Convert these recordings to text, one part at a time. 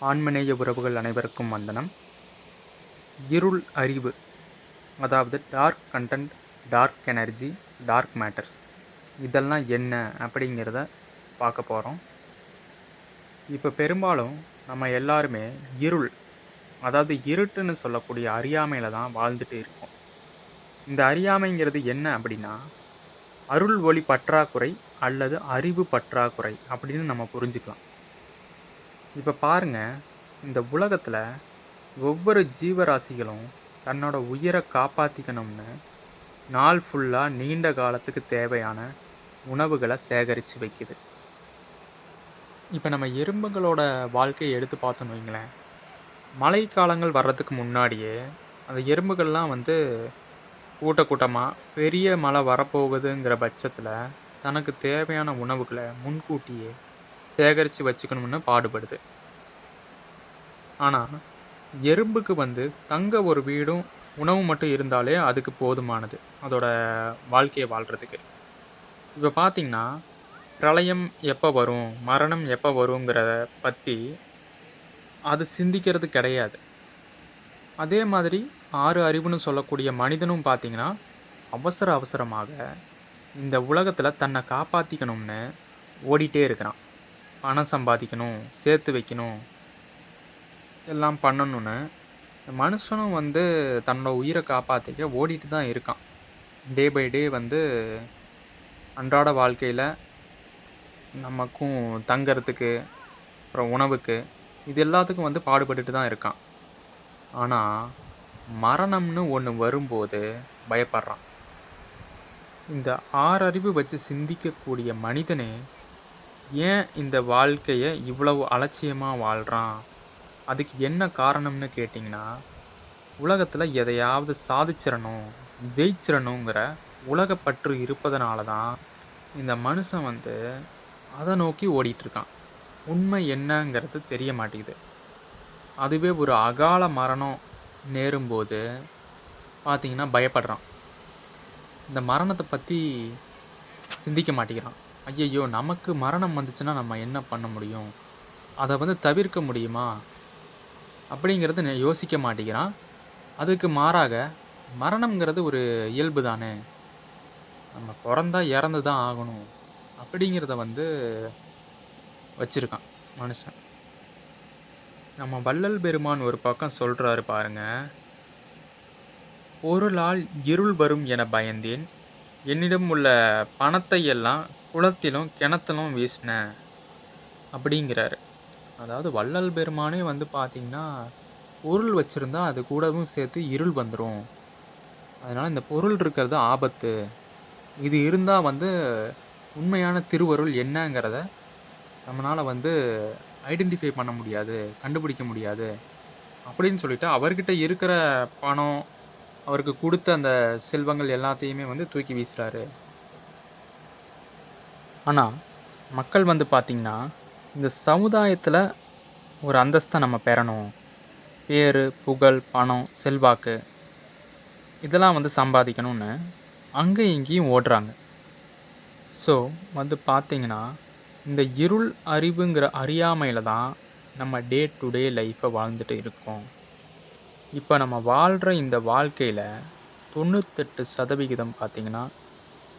ஆன்மநேய உறவுகள் அனைவருக்கும் வந்தனம். இருள் அறிவு அதாவது dark content dark energy dark matters இதெல்லாம் என்ன அப்படிங்கிறத பார்க்க போகிறோம் இப்போ பெரும்பாலும் நம்ம எல்லாருமே இருள் அதாவது இருட்டுன்னு சொல்லக்கூடிய அறியாமையில் தான் வாழ்ந்துட்டு இருக்கோம். இந்த அறியாமைங்கிறது என்ன அப்படின்னா அருள் ஒளி பற்றாக்குறை அல்லது அறிவு பற்றாக்குறை அப்படின்னு நம்ம புரிஞ்சுக்கலாம். இப்போ பாருங்க இந்த உலகத்தில் ஒவ்வொரு ஜீவராசிகளும் தன்னோட உயிரை காப்பாற்றிக்கணும்னு நாள் ஃபுல்லாக நீண்ட காலத்துக்கு தேவையான உணவுகளை சேகரித்து வைக்குது. இப்போ நம்ம எறும்புகளோட வாழ்க்கையை எடுத்து பார்த்தோன்னு வைங்களேன். மழைக்காலங்கள் வர்றதுக்கு முன்னாடியே அந்த எறும்புகள்லாம் வந்து கூட்ட கூட்டமாக பெரிய மழை வரப்போகுதுங்கிற பட்சத்தில் தனக்கு தேவையான உணவுகளை முன்கூட்டியே சேகரித்து வச்சுக்கணும்னு பாடுபடுது. ஆனால் எறும்புக்கு வந்து தங்க ஒரு வீடும் உணவு மட்டும் இருந்தாலே அதுக்கு போதுமானது. அதோட வாழ்க்கையை வாழ்கிறதுக்கு இப்போ பார்த்திங்கன்னா பிரளயம் எப்போ வரும் மரணம் எப்போ வருங்கிறத பற்றி அது சிந்திக்கிறது கிடையாது. அதே மாதிரி ஆறு அறிவுன்னு சொல்லக்கூடிய மனிதனும் பார்த்தீங்கன்னா அவசர அவசரமாக இந்த உலகத்தில் தன்னை காப்பாற்றிக்கணும்னு ஓடிட்டே இருக்கிறான். பணம் சம்பாதிக்கணும் சேர்த்து வைக்கணும் எல்லாம் பண்ணணும்னு மனுஷனும் வந்து தன்னோட உயிரை காப்பாற்றிக்க ஓடிட்டு தான் இருக்கான். டே பை டே வந்து அன்றாட வாழ்க்கையில் நமக்கும் தங்கிறதுக்கு அப்புறம் உணவுக்கு இது எல்லாத்துக்கும் வந்து பாடுபட்டுட்டு தான் இருக்கான். ஆனால் மரணம்னு ஒன்று வரும்போது பயப்படுறான். இந்த ஆறறிவு வச்சு சிந்திக்கக்கூடிய மனிதனே ஏன் இந்த வாழ்க்கையை இவ்வளவு அலட்சியமாக வாழ்கிறான் அதுக்கு என்ன காரணம்னு கேட்டிங்கன்னா உலகத்தில் எதையாவது சாதிச்சிடணும் ஜெயிச்சிடணுங்கிற உலகப்பற்று இருப்பதனால தான் இந்த மனுஷன் வந்து அதை நோக்கி ஓடிட்டுருக்கான். உண்மை என்னங்கிறது தெரிய மாட்டேங்குது. அதுவே ஒரு அகால மரணம் நேரும்போது பார்த்திங்கன்னா பயப்படுறான். இந்த மரணத்தை பற்றி சிந்திக்க மாட்டேங்கிறான். ஐயையோ நமக்கு மரணம் வந்துச்சுன்னா நம்ம என்ன பண்ண முடியும்? அதை வந்து தவிர்க்க முடியுமா? அப்படிங்கிறது யோசிக்க மாட்டேங்கிறான். அதுக்கு மாறாக மரணம்ங்கிறது ஒரு இயல்பு தானே. நம்ம பிறந்தா இறந்து தான் ஆகணும். அப்படிங்கிறத வந்து வச்சுருக்கான் மனுஷன். நம்ம வள்ளல் பெருமான் ஒரு பக்கம் சொல்கிறாரு பாருங்க பொருளால் இருள் வரும் என பயந்தேன். என்னிடம் உள்ள பணத்தை எல்லாம் குளத்திலும் கிணத்திலும் வீசினேன் அப்படிங்கிறாரு. அதாவது வள்ளல் பெருமானே வந்து பார்த்தீங்கன்னா பொருள் வச்சுருந்தா அது கூடவும் சேர்த்து இருள் வந்துடும் அதனால் இந்த பொருள் இருக்கிறது ஆபத்து. இது இருந்தால் வந்து உண்மையான திருவருள் என்னங்கிறத நம்மளால் வந்து ஐடென்டிஃபை பண்ண முடியாது கண்டுபிடிக்க முடியாது. அப்படின்னு சொல்லிட்டு அவர்கிட்ட இருக்கிற பணம் அவருக்கு கொடுத்த அந்த செல்வங்கள் எல்லாத்தையுமே வந்து தூக்கி வீசுகிறாரு ஆனால் மக்கள் வந்து பார்த்திங்கன்னா இந்த சமுதாயத்தில் ஒரு அந்தஸ்தை நம்ம பெறணும். பேர் புகழ் பணம் செல்வாக்கு இதெல்லாம் வந்து சம்பாதிக்கணும்னு அங்கே இங்கேயும் ஓடுறாங்க. ஸோ வந்து பார்த்திங்கன்னா இந்த இருள் அறிவுங்கிற அறியாமையில் தான் நம்ம டே டு டே லைஃப்பை வாழ்ந்துட்டு இருக்கோம். இப்போ நம்ம வாழ்கிற இந்த வாழ்க்கையில் தொண்ணூத்தெட்டு சதவிகிதம் பார்த்தீங்கன்னா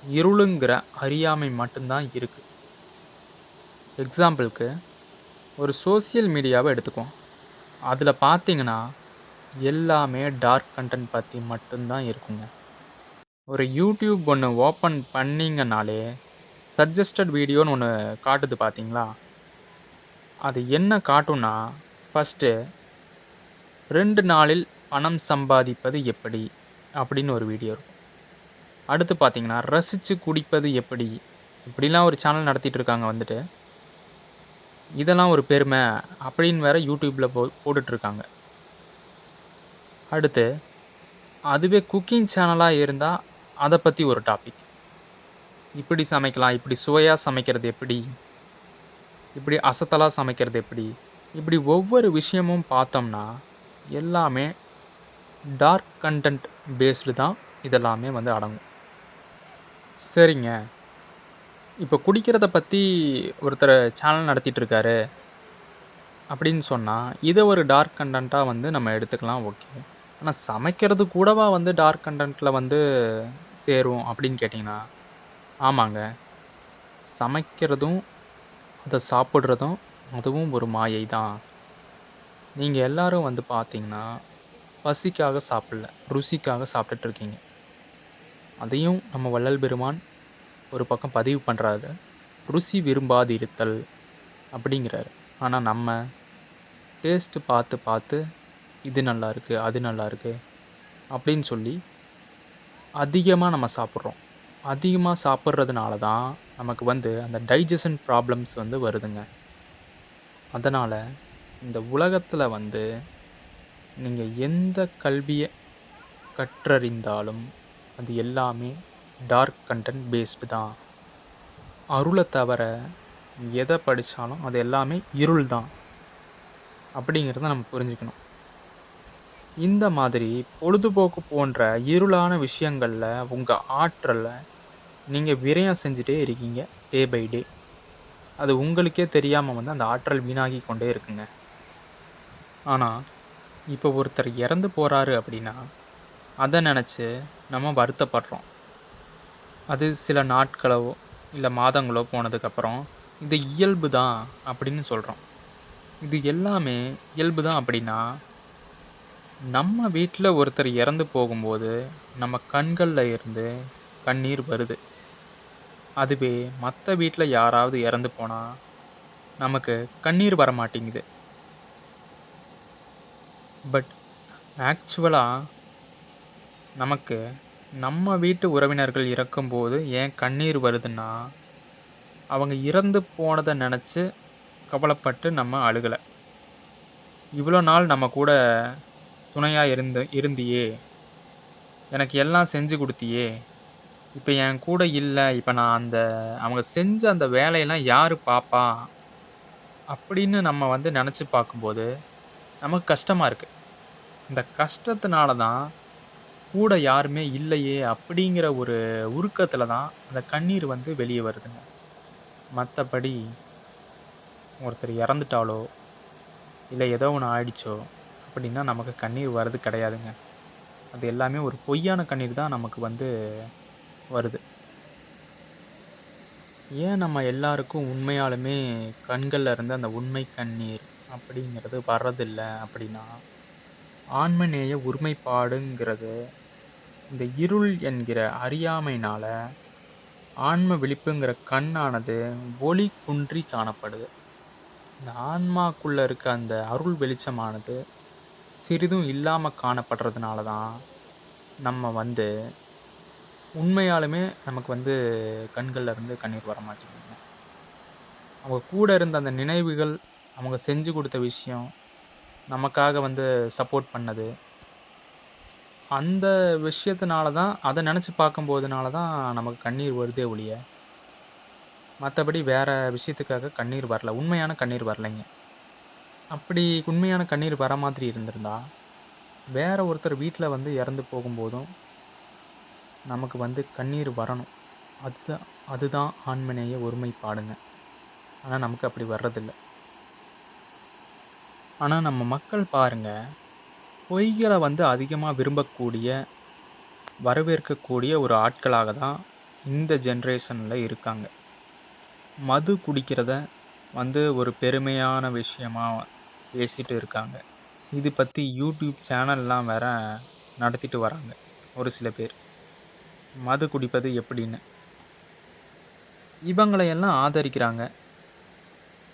இருளுங்கிற அறியாமை மட்டும்தான் இருக்குது எக்ஸாம்பிளுக்கு ஒரு சோஷியல் மீடியாவை எடுத்துக்குவோம். அதில் பார்த்தீங்கன்னா எல்லாமே டார்க் கண்டென்ட் பற்றி மட்டும்தான் இருக்குங்க. ஒரு யூடியூப் ஒன்று ஓப்பன் பண்ணிங்கனாலே சஜஸ்டட் வீடியோன்னு ஒன்று காட்டுது பார்த்தீங்களா அது என்ன காட்டும்னா ஃபஸ்ட்டு ரெண்டு நாளில் பணம் சம்பாதிப்பது எப்படி? அப்படின்னு ஒரு வீடியோ இருக்கும். அடுத்து பார்த்தீங்கன்னா ரசித்து குடிப்பது எப்படி? இப்படிலாம் ஒரு சேனல் நடத்திட்டு இருக்காங்க வந்துட்டு. இதெல்லாம் ஒரு பெருமை அப்படின்னு வேற யூடியூப்பில் போ போட்டுட்ருக்காங்க அடுத்து அதுவே குக்கிங் சேனலாக இருந்தால் அதை பற்றி ஒரு டாபிக் இப்படி சமைக்கலாம் இப்படி சுவையாக சமைக்கிறது எப்படி? இப்படி அசத்தலாக சமைக்கிறது எப்படி? இப்படி ஒவ்வொரு விஷயமும் பார்த்தோம்னா எல்லாமே டார்க் கண்டென்ட் பேஸ்டு தான் இதெல்லாமே வந்து அடங்கும். சரிங்க. இப்போ குடிக்கிறத பற்றி ஒருத்தர் சேனல் நடத்திட்டுருக்காரு. அப்படின்னு சொன்னால் இதை ஒரு டார்க் கண்டென்ட்டாக வந்து நம்ம எடுத்துக்கலாம் ஓகே ஆனால் சமைக்கிறது கூடவா வந்து டார்க் கண்டென்ட்டில் வந்து சேரும் அப்படின்னு கேட்டிங்கன்னா ஆமாங்க. சமைக்கிறதும் அதை சாப்பிட்றதும் அதுவும் ஒரு மாயை தான் நீங்கள் எல்லாரும் வந்து பார்த்தீங்கன்னா பசிக்காக சாப்பிடல ருசிக்காக சாப்பிட்டுட்டு இருக்கீங்க. அதையும் நம்ம வள்ளல் பெருமான் ஒரு பக்கம் பதிவு பண்ணுறாரு ருசி விரும்பாதிருத்தல் அப்படிங்கிறாரு. ஆனால் நம்ம டேஸ்ட்டு பார்த்து பார்த்து இது நல்லா இருக்குது அது நல்லா இருக்குது அப்படின்னு சொல்லி அதிகமாக நம்ம சாப்பிட்றோம். அதிகமாக சாப்பிட்றதுனால தான் நமக்கு வந்து அந்த டைஜஷன் ப்ராப்ளம்ஸ் வந்து வருதுங்க. அதனால் இந்த உலகத்தில் வந்து நீங்கள் எந்த கல்வியை கற்றறிந்தாலும் அது எல்லாமே டார்க் கண்டென்ட் பேஸ்டு தான். அருளை தவிர எதை படித்தாலும் அது எல்லாமே இருள் தான். அப்படிங்கிறத நம்ம புரிஞ்சுக்கணும். இந்த மாதிரி பொழுதுபோக்கு போன்ற இருளான விஷயங்களில் உங்கள் ஆற்றலை நீங்கள் விரயம் செஞ்சுட்டே இருக்கீங்க டே பை டே அது உங்களுக்கே தெரியாமல் வந்து அந்த ஆற்றல் வீணாகி கொண்டே இருக்குங்க. ஆனால் இப்போ ஒருத்தர் இறந்து போகிறாரு அப்படின்னா அதை நினச்சி நம்ம வருத்தப்படுறோம். அது சில நாட்களோ இல்லை மாதங்களோ போனதுக்கப்புறம் இது இயல்பு தான் அப்படின்னு சொல்கிறோம் இது எல்லாமே இயல்பு தான் அப்படின்னா நம்ம வீட்டில் ஒருத்தர் இறந்து போகும்போது நம்ம கண்களில் இருந்து கண்ணீர் வருது. அதுவே மற்ற வீட்டில் யாராவது இறந்து போனால் நமக்கு கண்ணீர் வர மாட்டேங்குது பட் ஆக்சுவலாக நமக்கு நம்ம வீட்டு உறவினர்கள் இறக்கும்போது ஏன் கண்ணீர் வருதுன்னா அவங்க இறந்து போனதை நினச்சி கவலைப்பட்டு நம்ம அழுகலை. இவ்வளோ நாள் நம்ம கூட துணையாக இருந்து இருந்தியே எனக்கு எல்லாம் செஞ்சு கொடுத்தியே இப்போ என் கூட இல்லை இப்போ நான் அந்த அவங்க செஞ்ச அந்த வேலையெல்லாம் யார் பார்ப்பா அப்படின்னு நம்ம வந்து நினச்சி பார்க்கும்போது நமக்கு கஷ்டமாக இருக்குது இந்த கஷ்டத்தினால தான் கூட யாருமே இல்லையே அப்படிங்கிற ஒரு உருக்கத்தில் தான் அந்த கண்ணீர் வந்து வெளியே வருதுங்க. மற்றபடி ஒருத்தர் இறந்துட்டாலோ இல்லை ஏதோ ஒன்று ஆயிடுச்சோ அப்படின்னா நமக்கு கண்ணீர் வர்றது கிடையாதுங்க. அது எல்லாமே ஒரு பொய்யான கண்ணீர் தான் நமக்கு வந்து வருது. ஏன் நம்ம எல்லாருக்கும் உண்மையாலுமே கண்களில் இருந்து அந்த உண்மை கண்ணீர் அப்படிங்கிறது வர்றதில்லை அப்படின்னா ஆண்மநேய ஒருமைப்பாடுங்கிறது இந்த இருள் என்கிற அறியாமையினால் ஆன்ம விழிப்புங்கிற கண்ணானது ஒளி குன்றி காணப்படுது. இந்த ஆன்மாக்குள்ளே இருக்க அந்த அருள் வெளிச்சமானது சிறிதும் இல்லாமல் காணப்படுறதுனால தான் நம்ம வந்து உண்மையாலுமே நமக்கு வந்து கண்களில் இருந்து கண்ணீர் வர மாட்டேங்குது. அவங்க கூட இருந்த அந்த நினைவுகள் அவங்க செஞ்சு கொடுத்த விஷயம் நமக்காக வந்து சப்போர்ட் பண்ணது அந்த விஷயத்தினால தான் அதை நினச்சி பார்க்கும்போதுனால தான் நமக்கு கண்ணீர் வருதே ஒழிய மற்றபடி வேறு விஷயத்துக்காக கண்ணீர் வரல உண்மையான கண்ணீர் வரலைங்க. அப்படி உண்மையான கண்ணீர் வர மாதிரி இருந்திருந்தா வேற ஒருத்தர் வீட்டில் வந்து இறந்து போகும்போதும் நமக்கு வந்து கண்ணீர் வரணும். அதுதான் அதுதான் ஒருமை ஒருமைப்பாடுங்க. ஆனால் நமக்கு அப்படி வர்றதில்லை. ஆனால் நம்ம மக்கள் பாருங்கள் பொய்களை வந்து அதிகமாக விரும்பக்கூடிய வரவேற்கக்கூடிய ஒரு ஆட்களாக தான் இந்த ஜென்ரேஷனில் இருக்காங்க. மது குடிக்கிறத வந்து ஒரு பெருமையான விஷயமாக பேசிட்டு இருக்காங்க. இது பற்றி யூடியூப் சேனல்லாம் வேற நடத்திட்டு வராங்க ஒரு சில பேர். மது குடிப்பது எப்படின்னு. இவங்களையெல்லாம் ஆதரிக்கிறாங்க.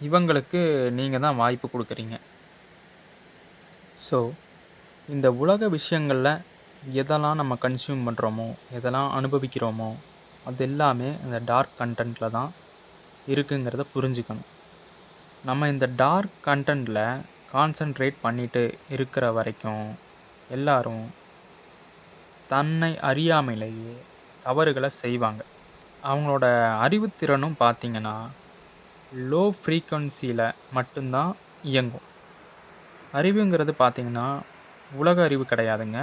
இவங்களுக்கு நீங்கள் தான் வாய்ப்பு கொடுக்குறீங்க. ஸோ இந்த உலக விஷயங்களில் எதெல்லாம் நம்ம கன்சியூம் பண்ணுறோமோ எதெல்லாம் அனுபவிக்கிறோமோ அது எல்லாமே இந்த டார்க் கண்டென்ட்டில் தான் இருக்குங்கிறத புரிஞ்சுக்கணும். நம்ம இந்த டார்க் கண்டென்ட்டில் கான்சன்ட்ரேட் பண்ணிட்டு இருக்கிற வரைக்கும் எல்லாரும் தன்னை அறியாமையிலேயே தவறுகளை செய்வாங்க. அவங்களோட அறிவுத்திறனும் பார்த்திங்கன்னா லோ ஃப்ரீக்குவன்சியில் மட்டும்தான் இயங்கும். அறிவுங்கிறது பார்த்திங்கன்னா உலக அறிவு கிடையாதுங்க.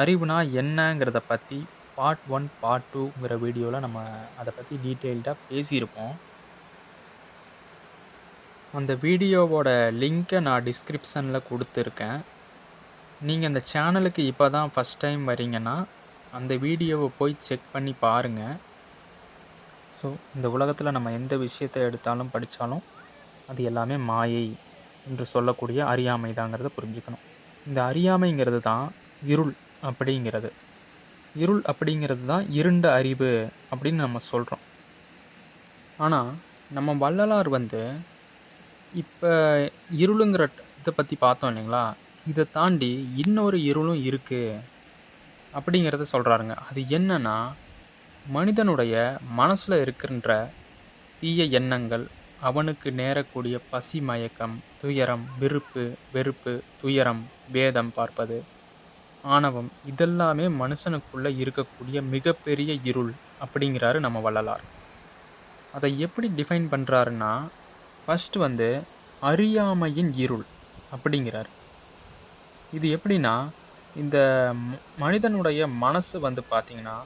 அறிவுனா என்னங்கிறத பற்றி பார்ட் ஒன் பார்ட் டூங்கிற வீடியோவில் நம்ம அதை பற்றி டீட்டெயில்டாக பேசியிருப்போம். அந்த வீடியோவோட லிங்க்கை நான் டிஸ்கிரிப்ஷனில் கொடுத்துருக்கேன். நீங்கள் அந்த சேனலுக்கு இப்போ தான் ஃபஸ்ட் டைம் வரீங்கன்னா அந்த வீடியோவை போய் செக் பண்ணி பாருங்கள் ஸோ இந்த உலகத்தில் நம்ம எந்த விஷயத்தை எடுத்தாலும் படித்தாலும் அது எல்லாமே மாயை என்று சொல்லக்கூடிய அறியாமை தாங்கிறத புரிஞ்சுக்கணும். இந்த அறியாமைங்கிறது தான் இருள் அப்படிங்கிறது. இருள் அப்படிங்கிறது தான் இருண்ட அறிவு அப்படின்னு நம்ம சொல்கிறோம் ஆனால் நம்ம வள்ளலார் வந்து இப்போ இருளுங்கிற இதை பற்றி பார்த்தோம் இல்லைங்களா? இதை தாண்டி இன்னொரு இருளும் இருக்குது அப்படிங்கிறத சொல்கிறாருங்க அது என்னன்னா மனிதனுடைய மனசில் இருக்கின்ற தீய எண்ணங்கள் அவனுக்கு நேரக்கூடிய பசி மயக்கம் துயரம் விருப்பு வெறுப்பு துயரம் வேதம் பார்ப்பது. ஆணவம் இதெல்லாமே மனுஷனுக்குள்ளே இருக்கக்கூடிய மிகப்பெரிய இருள் அப்படிங்கிறாரு நம்ம வள்ளலார். அதை எப்படி டிஃபைன் பண்ணுறாருன்னா ஃபஸ்ட்டு வந்து அறியாமையின் இருள் அப்படிங்கிறார். இது எப்படின்னா இந்த ம- மனிதனுடைய மனசு வந்து பார்த்திங்கன்னா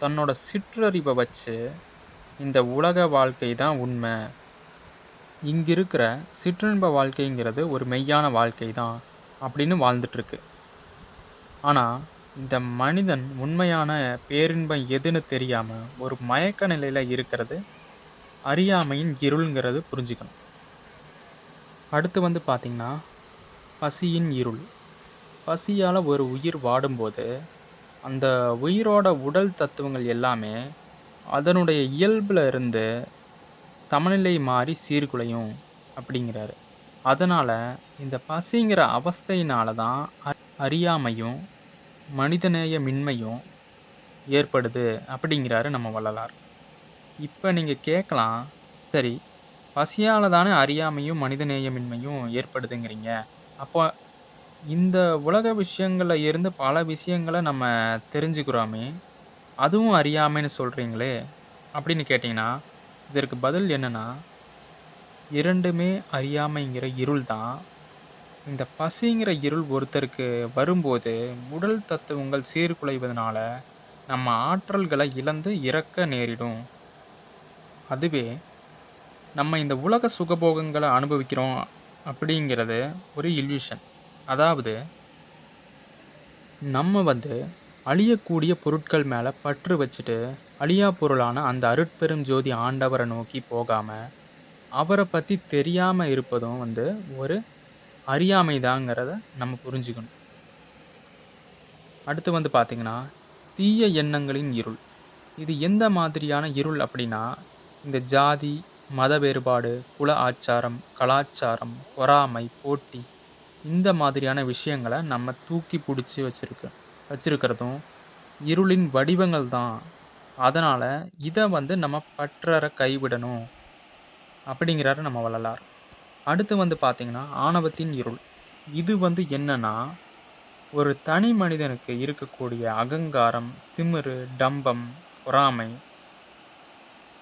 தன்னோட சிற்றறிவை வச்சு இந்த உலக வாழ்க்கை தான் உண்மை இங்கே இருக்கிற சிற்றின்ப வாழ்க்கைங்கிறது ஒரு மெய்யான வாழ்க்கை தான் அப்படின்னு வாழ்ந்துட்டுருக்கு. ஆனால் இந்த மனிதன் உண்மையான பேரின்பம் எதுன்னு தெரியாமல் ஒரு மயக்க நிலையில் இருக்கிறது அறியாமையின் இருள்ங்கிறது புரிஞ்சுக்கணும். அடுத்து வந்து பார்த்திங்கன்னா பசியின் இருள். பசியால் ஒரு உயிர் வாடும்போது அந்த உயிரோட உடல் தத்துவங்கள் எல்லாமே அதனுடைய இயல்பில் இருந்து சமநிலை மாறி சீர்குலையும் அப்படிங்கிறாரு. அதனால் இந்த பசிங்கிற அவஸ்தையினால தான் அறியாமையும் மனிதநேயமின்மையும் ஏற்படுது அப்படிங்கிறாரு நம்ம வள்ளலார். இப்போ நீங்கள் கேட்கலாம் சரி பசியால் தானே அறியாமையும் மனிதநேயமின்மையும் ஏற்படுதுங்கிறீங்க. அப்போ இந்த உலக விஷயங்களில் இருந்து பல விஷயங்களை நம்ம தெரிஞ்சுக்கிறோமே அதுவும் அறியாமைன்னு சொல்கிறீங்களே அப்படின்னு கேட்டிங்கன்னா இதற்கு பதில் என்னன்னா இரண்டுமே அறியாமைங்கிற இருள் தான் இந்த பசிங்கிற இருள் ஒருத்தருக்கு வரும்போது உடல் தத்துவங்கள் சீர்குலைவதனால நம்ம ஆற்றல்களை இழந்து இறக்க நேரிடும். அதுவே நம்ம இந்த உலக சுகபோகங்களை அனுபவிக்கிறோம் அப்படிங்கிறது ஒரு இல்யூஷன் அதாவது நம்ம வந்து அழியக்கூடிய பொருட்கள் மேலே பற்று வச்சுட்டு அழியா பொருளான அந்த அருட்பெரும் ஜோதி ஆண்டவரை நோக்கி போகாமல் அவரை பற்றி தெரியாமல் இருப்பதும் வந்து ஒரு அறியாமை தாங்கிறத நம்ம புரிஞ்சுக்கணும். அடுத்து வந்து பார்த்திங்கன்னா தீய எண்ணங்களின் இருள். இது எந்த மாதிரியான இருள் அப்படின்னா இந்த ஜாதி மத வேறுபாடு குல ஆச்சாரம் கலாச்சாரம் பொறாமை போட்டி இந்த மாதிரியான விஷயங்களை நம்ம தூக்கி பிடிச்சி வச்சுருக்க வச்சுருக்கிறதும் இருளின் வடிவங்கள் தான் அதனால் இதை வந்து நம்ம பற்றற கைவிடணும் அப்படிங்கிறாரு நம்ம வள்ளலார். அடுத்து வந்து பார்த்திங்கன்னா ஆணவத்தின் இருள். இது வந்து என்னன்னா ஒரு தனி மனிதனுக்கு இருக்கக்கூடிய அகங்காரம் திமிரு டம்பம் பொறாமை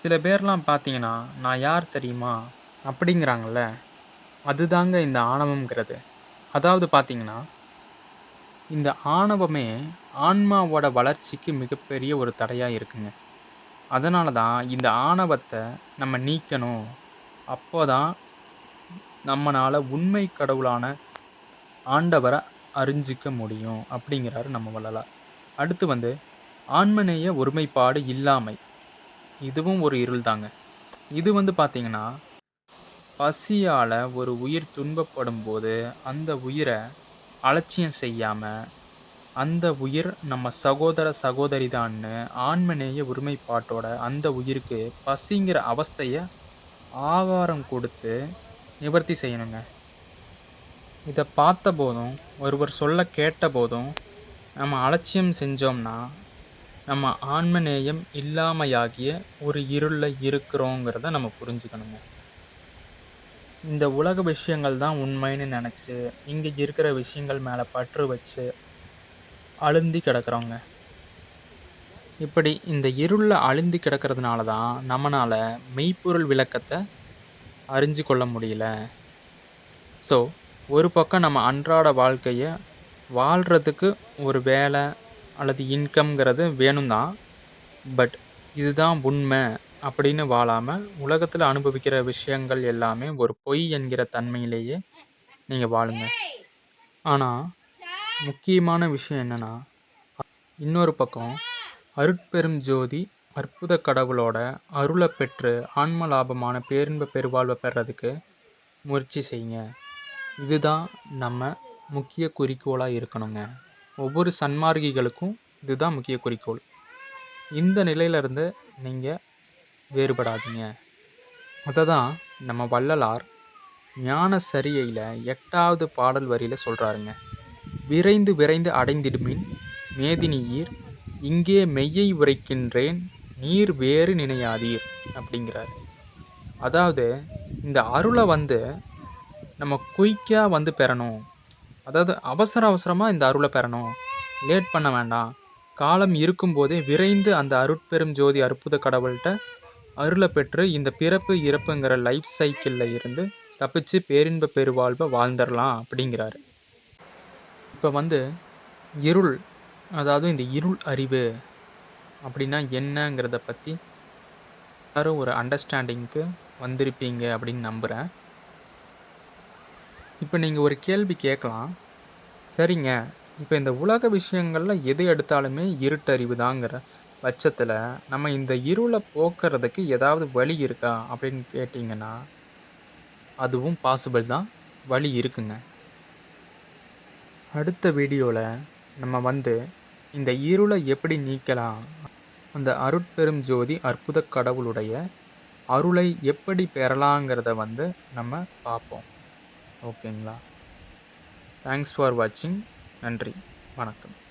சில பேர்லாம் பார்த்தீங்கன்னா நான் யார் தெரியுமா அப்படிங்கிறாங்கல்ல அதுதாங்க இந்த ஆணவம்ங்கிறது. அதாவது பார்த்தீங்கன்னா இந்த ஆணவமே ஆன்மாவோட வளர்ச்சிக்கு மிகப்பெரிய ஒரு தடையாக இருக்குங்க. அதனால தான் இந்த ஆணவத்தை நம்ம நீக்கணும். அப்போ தான் நம்மளால் உண்மை கடவுளான ஆண்டவரை அறிஞ்சிக்க முடியும் அப்படிங்கிறாரு நம்ம வள்ளலார். அடுத்து வந்து ஆன்மநேய ஒருமைப்பாடு இல்லாமை. இதுவும் ஒரு இருள் தாங்க. இது வந்து பார்த்திங்கன்னா பசியால் ஒரு உயிர் துன்பப்படும் போது அந்த உயிரை அலட்சியம் செய்யாமல் அந்த உயிர் நம்ம சகோதர சகோதரிதான்னு ஆன்மநேய ஒருமைப்பாட்டோட அந்த உயிருக்கு பசிங்கிற அவஸ்தையை ஆகாரம் கொடுத்து நிவர்த்தி செய்யணுங்க. இதை பார்த்த போதும் ஒருவர் சொல்ல கேட்ட போதும் நம்ம அலட்சியம் செஞ்சோம்னா நம்ம ஆன்மநேயம் இல்லாமையாகிய ஒரு இருளில் இருக்கிறோங்கிறத நம்ம புரிஞ்சுக்கணுங்க. இந்த உலக விஷயங்கள் தான் உண்மைன்னு நினச்சி இங்கே இருக்கிற விஷயங்கள் மேலே பற்று வச்சு அழுந்தி கிடக்குறோங்க இப்படி இந்த இருளில் அழுந்தி கிடக்கிறதுனால தான் நம்மளால் மெய்ப்பொருள் விளக்கத்தை அறிஞ்சு கொள்ள முடியல. ஸோ ஒரு பக்கம் நம்ம அன்றாட வாழ்க்கையை வாழ்கிறதுக்கு ஒரு வேலை அல்லது இன்கம்ங்கிறது வேணும் தான் பட் இதுதான் உண்மை. அப்படின்னு வாழாமல் உலகத்தில் அனுபவிக்கிற விஷயங்கள் எல்லாமே ஒரு பொய் என்கிற தன்மையிலேயே நீங்கள் வாழுங்க. ஆனால் முக்கியமான விஷயம் என்னென்னா இன்னொரு பக்கம் அருட்பெரும் ஜோதி அற்புத கடவுளோட அருளை பெற்று ஆன்ம லாபமான பேரின்ப பெருவாழ்வை பெறதுக்கு முயற்சி செய்யுங்க. இதுதான் நம்ம முக்கிய குறிக்கோளாக இருக்கணுங்க. ஒவ்வொரு சன்மார்கிகளுக்கும் இதுதான் முக்கிய குறிக்கோள். இந்த நிலையிலிருந்து நீங்கள் வேறுபடாதீங்க. அதை தான் நம்ம வள்ளலார் ஞான சரியையில் எட்டாவது பாடல் வரியில் சொல்கிறாருங்க விரைந்து விரைந்து அடைந்திடுமின் மேதினியீர் இங்கே மெய்யை உரைக்கின்றேன் நீர் வேறு நினையாதீர் அப்படிங்கிறார். அதாவது இந்த அருளை வந்து நம்ம குயிக்காக வந்து பெறணும். அதாவது அவசர அவசரமாக இந்த அருளை பெறணும். லேட் பண்ண வேண்டாம். காலம் இருக்கும்போதே விரைந்து அந்த அருட்பெரும் ஜோதி அற்புத கடவுள்கிட்ட அருளை பெற்று இந்த பிறப்பு இறப்புங்கிற லைஃப் சைக்கிளில் இருந்து தப்பிச்சு பேரின்ப பெருவாழ்வை வாழ்ந்துடலாம் அப்படிங்கிறாரு. இப்போ வந்து இருள் அதாவது இந்த இருள் அறிவு அப்படின்னா என்னங்கிறத பற்றி எல்லாரும் ஒரு அண்டர்ஸ்டாண்டிங்க்கு வந்திருப்பீங்க அப்படின்னு நம்புகிறேன் இப்போ நீங்கள் ஒரு கேள்வி கேட்கலாம். சரிங்க. இப்போ இந்த உலக விஷயங்களில் எது எடுத்தாலுமே இருட்டறிவு தாங்கிற பட்சத்தில் நம்ம இந்த இருளை போக்குறதுக்கு ஏதாவது வழி இருக்கா அப்படின்னு கேட்டிங்கன்னா அதுவும் பாசிபிள் தான். வழி இருக்குங்க. அடுத்த வீடியோவில் நம்ம வந்து இந்த இருளை எப்படி நீக்கலாம் அந்த அருட்பெரும் ஜோதி அற்புத கடவுளுடைய அருளை எப்படி பெறலாங்கிறத வந்து நம்ம பார்ப்போம். ஓகேங்களா? தேங்க்ஸ் ஃபார் வாட்சிங் நன்றி. வணக்கம்.